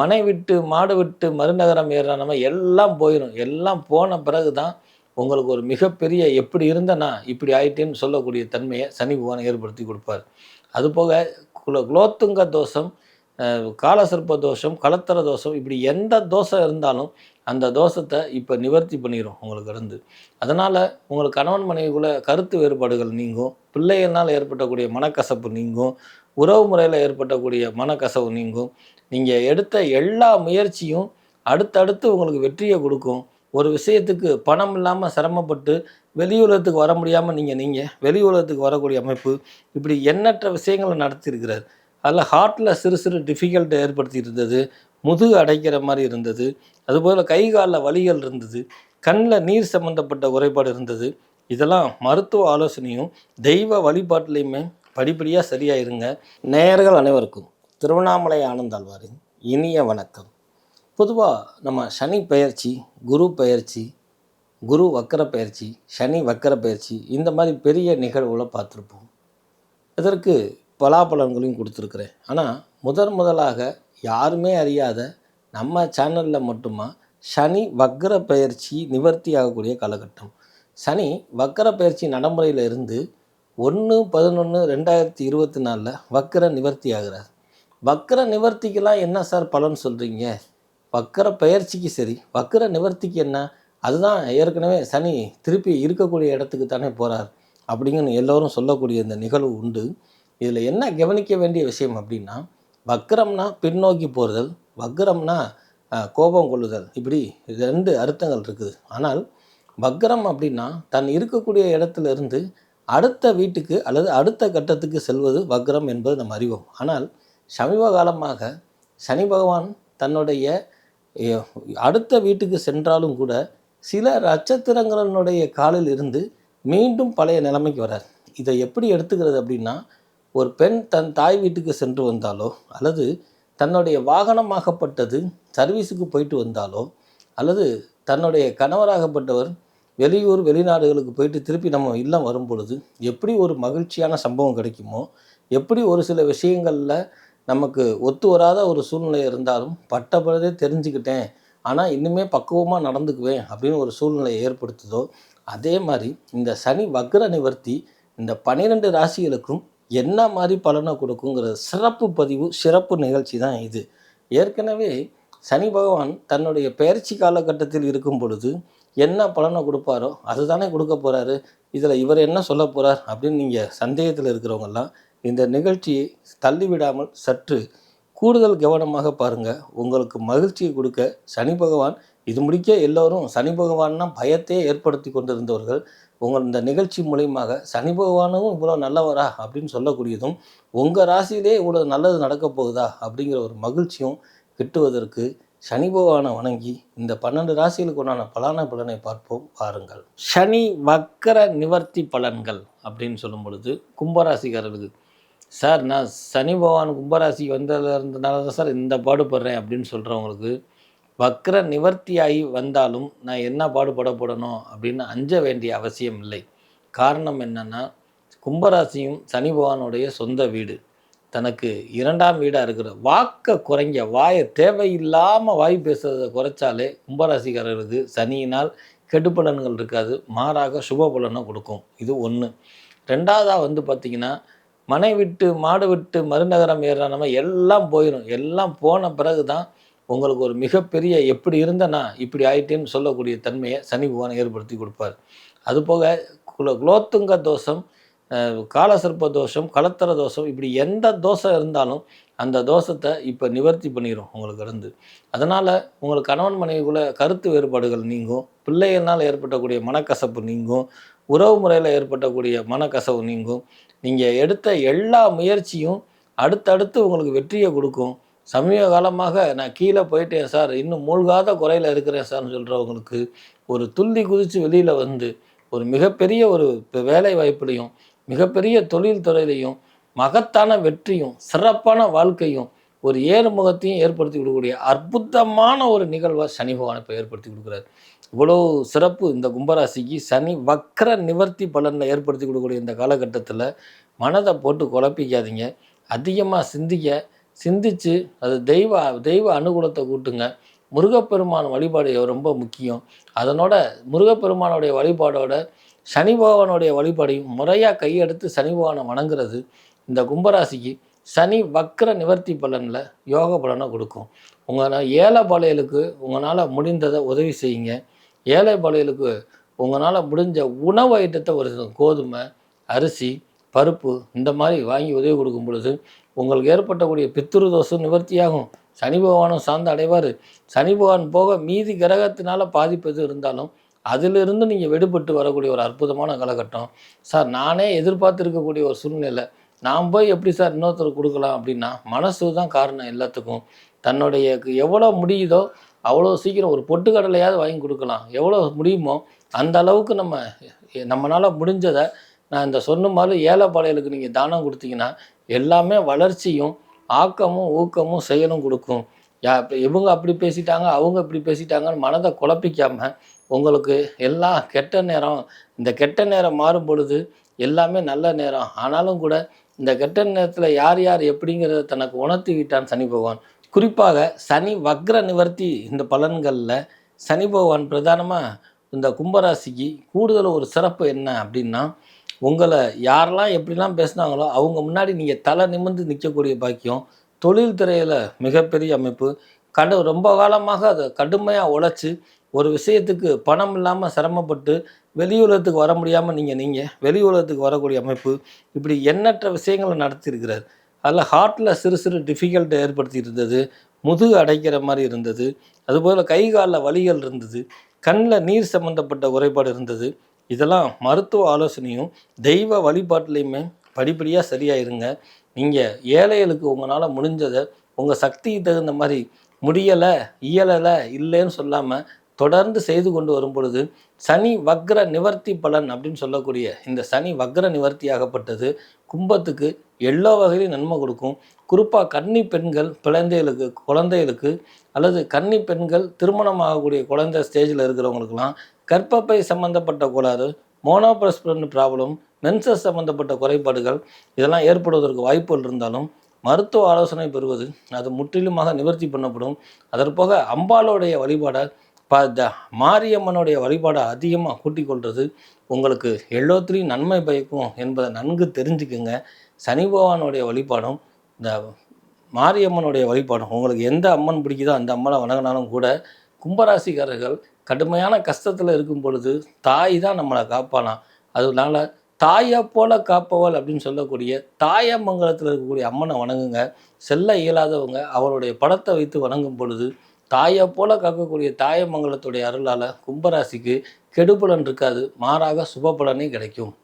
மனை விட்டு மாடு விட்டு மறுநகரம் நம்ம எல்லாம் போயிடும் எல்லாம் போன பிறகு தான் உங்களுக்கு ஒரு மிகப்பெரிய எப்படி இருந்தனா இப்படி ஆயிட்டேன்னு சொல்லக்கூடிய தன்மையை சனி பகவான் ஏற்படுத்தி கொடுப்பார். அதுபோக குல குலோத்துங்க தோஷம் காலசர்ப்ப தோஷம் கலத்தர தோஷம் இப்படி எந்த தோஷம் இருந்தாலும் அந்த தோஷத்தை இப்போ நிவர்த்தி பண்ணிடும் உங்களுக்கு இருந்து. அதனால் உங்களுக்கு கணவன் மனைவிக்குள்ள கருத்து வேறுபாடுகள் நீங்கும். பிள்ளைகள்னால் ஏற்பட்டக்கூடிய மனக்கசப்பு நீங்கும். உறவு முறையில் ஏற்பட்டக்கூடிய மனக்கசவு நீங்கும். நீங்கள் எடுத்த எல்லா முயற்சியும் அடுத்தடுத்து உங்களுக்கு வெற்றியை கொடுக்கும். ஒரு விஷயத்துக்கு பணம் இல்லாமல் சிரமப்பட்டு வெளி உலகத்துக்கு வர முடியாமல் நீங்கள் நீங்கள் வெளி உலகத்துக்கு வரக்கூடிய அமைப்பு இப்படி எண்ணற்ற விஷயங்களை நடத்தியிருக்கிறார். அதில் ஹார்ட்டில் சிறு சிறு டிஃபிகல்ட்டை ஏற்படுத்தி இருந்தது. முதுகு அடைக்கிற மாதிரி இருந்தது. அதுபோல் கை காலில் வலிகள் இருந்தது. கண்ணில் நீர் சம்மந்தப்பட்ட குறைபாடு இருந்தது. இதெல்லாம் மருத்துவ ஆலோசனையும் தெய்வ வழிபாட்டிலையுமே படிப்படியாக சரியாக இருங்க நேயர்கள் அனைவருக்கும் திருவண்ணாமலை ஆனந்தாழ்வாரின் இனிய வணக்கம். பொதுவாக நம்ம சனி பயிற்சி குரு பயிற்சி குரு வக்கர பயிற்சி சனி வக்கர பயிற்சி இந்த மாதிரி பெரிய நிகழ்வுகளை பார்த்துருப்போம். இதற்கு பலாபலன்களையும் கொடுத்துருக்குறேன். ஆனால் முதன் முதலாக யாருமே அறியாத நம்ம சேனலில் மட்டுமா சனி வக்கர பயிற்சி நிவர்த்தி ஆகக்கூடிய காலகட்டம். சனி வக்கர பயிற்சி நடைமுறையில் இருந்து ஒன்று பதினொன்று ரெண்டாயிரத்தி இருபத்தி நாலில் வக்கர நிவர்த்தி ஆகிறார். வக்கர நிவர்த்திக்கெல்லாம் என்ன சார் பலன் சொல்கிறீங்க வக்கர பெயர்ச்சிக்கு சரி. வக்கர நிவர்த்திக்கு என்ன? அதுதான் ஏற்கனவே சனி திருப்பி இருக்கக்கூடிய இடத்துக்கு தானே போகிறார் அப்படிங்கன்னு எல்லோரும் சொல்லக்கூடிய இந்த நிகழ்வு உண்டு. இதில் என்ன கவனிக்க வேண்டிய விஷயம் அப்படின்னா வக்கரம்னா பின்னோக்கி போறுதல் வக்கரம்னா கோபம் கொள்ளுதல். இப்படி ரெண்டு அர்த்தங்கள் இருக்குது. ஆனால் வக்கரம் அப்படின்னா தன் இருக்கக்கூடிய இடத்துல இருந்து அடுத்த வீட்டுக்கு அல்லது அடுத்த கட்டத்துக்கு செல்வது வக்ரம் என்பது நம்ம அறிவோம். ஆனால் சமீப காலமாக சனி பகவான் தன்னுடைய அடுத்த வீட்டுக்கு சென்றாலும் கூட சில நட்சத்திரங்களினுடைய காலில் இருந்து மீண்டும் பழைய நிலைமைக்கு வரார். இதை எப்படி எடுத்துக்கிறது அப்படின்னா ஒரு பெண் தன் தாய் வீட்டுக்கு சென்று வந்தாலோ அல்லது தன்னுடைய வாகனமாகப்பட்டது சர்வீஸுக்கு போயிட்டு வந்தாலோ அல்லது தன்னுடைய கணவராகப்பட்டவர் வெளியூர் வெளிநாடுகளுக்கு போயிட்டு திருப்பி நம்ம இல்லம் வரும் பொழுது எப்படி ஒரு மகிழ்ச்சியான சம்பவம் கிடைக்குமோ எப்படி ஒரு சில விஷயங்களில் நமக்கு ஒத்து வராத ஒரு சூழ்நிலை இருந்தாலும் பட்ட தெரிஞ்சுக்கிட்டேன் ஆனால் இன்னுமே பக்குவமாக நடந்துக்குவேன் அப்படின்னு ஒரு சூழ்நிலையை ஏற்படுத்துதோ அதே மாதிரி இந்த சனி வக்ர நிவர்த்தி இந்த பன்னிரெண்டு ராசிகளுக்கும் என்ன மாதிரி பலனை கொடுக்குங்கிற சிறப்பு பதிவு சிறப்பு நிகழ்ச்சி தான் இது. ஏற்கனவே சனி பகவான் தன்னுடைய பயிற்சி காலகட்டத்தில் இருக்கும் பொழுது என்ன பலனை கொடுப்பாரோ அதுதானே கொடுக்க போகிறாரு இதில் இவர் என்ன சொல்ல போகிறார் அப்படின்னு நீங்கள் சந்தேகத்தில் இருக்கிறவங்கெல்லாம் இந்த நிகழ்ச்சியை தள்ளிவிடாமல் சற்று கூடுதல் கவனமாக பாருங்கள் உங்களுக்கு மகிழ்ச்சியை கொடுக்க சனி பகவான் இது முடிக்க எல்லோரும் சனி பகவான்னா பயத்தையே ஏற்படுத்தி கொண்டிருந்தவர்கள். உங்கள் இந்த நிகழ்ச்சி மூலயமாக சனி பகவானும் இவ்வளோ நல்லவரா அப்படின்னு சொல்லக்கூடியதும் உங்கள் ராசியிலே இவ்வளோ நல்லது நடக்க போகுதா அப்படிங்கிற ஒரு மகிழ்ச்சியும் கிட்டுவதற்கு சனி பகவானை வணங்கி இந்த பன்னெண்டு ராசிகளுக்கு உண்டான பலான பலனை பார்ப்போம் பாருங்கள் சனி வக்கர நிவர்த்தி பலன்கள் அப்படின்னு சொல்லும் பொழுது கும்பராசிக்காரர்களுக்கு சார் நான் சனி பகவான் கும்பராசி வந்ததுல இருந்தனால தான் சார் இந்த பாடுபடுறேன் அப்படின்னு சொல்கிறவங்களுக்கு வக்கர நிவர்த்தியாகி வந்தாலும் நான் என்ன பாடுபட போடணும்? அப்படின்னு அஞ்ச வேண்டிய அவசியம் இல்லை. காரணம் என்னன்னா கும்பராசியும் சனி பகவானுடைய சொந்த வீடு. தனக்கு இரண்டாம் வீடாக இருக்கிற வாக்கை குறைங்க வாயை தேவையில்லாமல் வாய் பேசுறதை குறைச்சாலே கும்பராசிக்காரர்களுக்கு சனியினால் கெடுபலன்கள் இருக்காது. மாறாக சுப பலனை கொடுக்கும். இது ஒன்று ரெண்டாவதாக வந்து பார்த்திங்கன்னா மனை விட்டு மாடு விட்டு மறுநகரம் ஏறானம எல்லாம் போயிடும் எல்லாம் போன பிறகு தான் உங்களுக்கு ஒரு மிகப்பெரிய எப்படி இருந்தனா இப்படி ஆயிட்டேன்னு சொல்லக்கூடிய தன்மையை சனி பகவான் ஏற்படுத்தி கொடுப்பார். அதுபோக குல குலோத்துங்க தோஷம் காலசர்ப்ப தோஷம் கலத்தர தோஷம் இப்படி எந்த தோஷம் இருந்தாலும் அந்த தோஷத்தை இப்போ நிவர்த்தி பண்ணிடும் உங்களுக்கு இருந்து. அதனால் உங்களுக்கு கணவன் மனைவிக்குள்ள கருத்து வேறுபாடுகள் நீங்கும் பிள்ளைகள்னால் ஏற்பட்டக்கூடிய மனக்கசப்பு நீங்கும் உறவு முறையில் ஏற்பட்டக்கூடிய மனக்கசவு நீங்கும். நீங்கள் எடுத்த எல்லா முயற்சியும் அடுத்தடுத்து உங்களுக்கு வெற்றியை கொடுக்கும். சமீப காலமாக நான் கீழே போயிட்டேன் சார் இன்னும் மூழ்காத குறையில் இருக்கிறேன் சார்னு சொல்கிறவங்களுக்கு ஒரு துள்ளி குதித்து வெளியில் வந்து ஒரு மிகப்பெரிய ஒரு வேலை வாய்ப்புலையும் மிகப்பெரிய தொழில் துறையிலையும் மகத்தான வெற்றியும் சிறப்பான வாழ்க்கையும் ஒரு ஏறுமுகத்தையும் ஏற்படுத்தி கொடுக்கக்கூடிய அற்புதமான ஒரு நிகழ்வாக சனி பகவான் இப்போ ஏற்படுத்தி கொடுக்குறாரு. இவ்வளோ சிறப்பு இந்த கும்பராசிக்கு சனி வக்கர நிவர்த்தி பலனில் ஏற்படுத்தி கொடுக்கக்கூடிய இந்த காலகட்டத்தில் மனதை போட்டு குழப்பிக்காதீங்க. அதிகமாக சிந்திக்க சிந்திச்சு அது தெய்வ தெய்வ அனுகூலத்தை கூட்டுங்க. முருகப்பெருமான் வழிபாடு ரொம்ப முக்கியம். அதனோட முருகப்பெருமானுடைய வழிபாடோட சனி பகவானுடைய வழிபாடையும் முறையாக கையெடுத்து சனி பகவானை வணங்குறது இந்த கும்பராசிக்கு சனி வக்கர நிவர்த்தி பலனில் யோக பலனை கொடுக்கும். உங்கள் ஏழை பாளையலுக்கு உங்களால் முடிந்ததை உதவி செய்யுங்க. ஏழை பாளையலுக்கு உங்களால் முடிஞ்ச உணவு ஐட்டத்தை ஒரு கோதுமை அரிசி பருப்பு இந்த மாதிரி வாங்கி உதவி கொடுக்கும் பொழுது உங்களுக்கு ஏற்பட்டக்கூடிய பித்ரு தோஷம் நிவர்த்தியாகும். சனி பகவானும் சார்ந்து அடைவார். சனி பகவான் போக மீதி கிரகத்தினால பாதிப்பு எது இருந்தாலும் அதிலிருந்து நீங்கள் விடுபட்டு வரக்கூடிய ஒரு அற்புதமான காலகட்டம். சார் நானே எதிர்பார்த்துருக்கக்கூடிய ஒரு சூழ்நிலை நான் போய் எப்படி சார் இன்னொருத்தர் கொடுக்கலாம் அப்படின்னா மனசு தான் காரணம் எல்லாத்துக்கும். தன்னுடைய எவ்வளோ முடியுதோ அவ்வளோ சீக்கிரம் ஒரு பொட்டு கடலையாவது வாங்கி கொடுக்கலாம். எவ்வளோ முடியுமோ அந்த அளவுக்கு நம்ம நம்மளால் முடிஞ்சதை நான் இந்த சொன்ன மாதிரி ஏழைப்பாளையலுக்கு நீங்கள் தானம் கொடுத்தீங்கன்னா எல்லாமே வளர்ச்சியும் ஆக்கமும் ஊக்கமும் செயலும் கொடுக்கும். யா இவங்க அப்படி பேசிட்டாங்க அவங்க இப்படி பேசிட்டாங்கன்னு மனதை குழப்பிக்காமல் உங்களுக்கு எல்லாம் கெட்ட நேரம் இந்த கெட்ட நேரம் மாறும் பொழுது எல்லாமே நல்ல நேரம். ஆனாலும் கூட இந்த கெட்ட நேரத்தில் யார் யார் எப்படிங்கிறத தனக்கு உணர்த்திக்கிட்டான் சனி பகவான். குறிப்பாக சனி வக்ர நிவர்த்தி இந்த பலன்களில் சனி பகவான் பிரதானமாக இந்த கும்பராசிக்கு கூடுதல் ஒரு சிறப்பு என்ன அப்படின்னா உங்களை யாரெல்லாம் எப்படிலாம் பேசுனாங்களோ அவங்க முன்னாடி நீங்கள் தலை நிமிர்ந்து நிற்கக்கூடிய பாக்கியம் தொழில் துறையில் மிகப்பெரிய அமைப்பு. கடு ரொம்ப காலமாக அதை கடுமையாக உழைச்சி ஒரு விஷயத்துக்கு பணம் இல்லாமல் சிரமப்பட்டு வெளியுலகத்துக்கு வர முடியாமல் நீங்கள் நீங்கள் வெளி உலகத்துக்கு வரக்கூடிய அமைப்பு இப்படி எண்ணற்ற விஷயங்களை நடத்தியிருக்கிறார். அதில் ஹார்ட்டில் சிறு சிறு டிஃபிகல்ட்டை ஏற்படுத்தி இருந்தது முதுகு அடைக்கிற மாதிரி இருந்தது அதுபோல் கை காலில் வலிகள் இருந்தது கண்ணில் நீர் சம்மந்தப்பட்ட குறைபாடு இருந்தது. இதெல்லாம் மருத்துவ ஆலோசனையும் தெய்வ வழிபாட்டிலையுமே படிப்படியாக சரியாயிருங்க. நீங்கள் ஏழைகளுக்கு உங்களால் முடிஞ்சதை உங்கள் சக்திக்கு தகுந்த மாதிரி முடியலை இயலலை இல்லைன்னு சொல்லாமல் தொடர்ந்து செய்து கொண்டு வரும் பொழுது சனி வக்ர நிவர்த்தி பலன் அப்படின்னு சொல்லக்கூடிய இந்த சனி வக்ர நிவர்த்தி ஆகப்பட்டது. கும்பத்துக்கு எல்லா வகையிலும் நன்மை கொடுக்கும். குறிப்பாக கன்னி பெண்கள் குழந்தைகளுக்கு குழந்தைகளுக்கு அல்லது கன்னி பெண்கள் திருமணம் ஆகக்கூடிய குழந்தை ஸ்டேஜில் இருக்கிறவங்களுக்கெல்லாம் கற்பப்பை சம்மந்தப்பட்ட கோளாறு மோனோபிரஸ்பிரன் ப்ராப்ளம் மென்சஸ் சம்மந்தப்பட்ட குறைபாடுகள் இதெல்லாம் ஏற்படுவதற்கு வாய்ப்புகள் இருந்தாலும் மருத்துவ ஆலோசனை பெறுவது அது முற்றிலுமாக நிவர்த்தி பண்ணப்படும். அதற்போக அம்பாளுடைய வழிபாடை ப த மாரியம்மனுடைய வழிபாடை அதிகமாக கூட்டிக் கொள்வது உங்களுக்கு எல்லோத்திலையும் நன்மை பயக்கும் என்பதை நன்கு தெரிஞ்சுக்குங்க. சனி பகவானுடைய வழிபாடும் இந்த மாரியம்மனுடைய வழிபாடும் உங்களுக்கு எந்த அம்மன் பிடிக்குதோ அந்த அம்மனை வணங்கினாலும் கூட கும்பராசிக்காரர்கள் கடுமையான கஷ்டத்தில் இருக்கும் பொழுது தாய் தான் நம்மளை காப்பானாம் அதனால தாயை போல காப்பவள் அப்படின்னு சொல்லக்கூடிய தாயமங்கலத்தில் இருக்கக்கூடிய அம்மனை வணங்குங்க. செல்ல இயலாதவங்க அவருடைய படத்தை வைத்து வணங்கும் பொழுது தாயை போல காக்கக்கூடிய தாயமங்கலத்துடைய அருளால் கும்பராசிக்கு கெடுபலன் இருக்காது. மாறாக சுப பலனே கிடைக்கும்.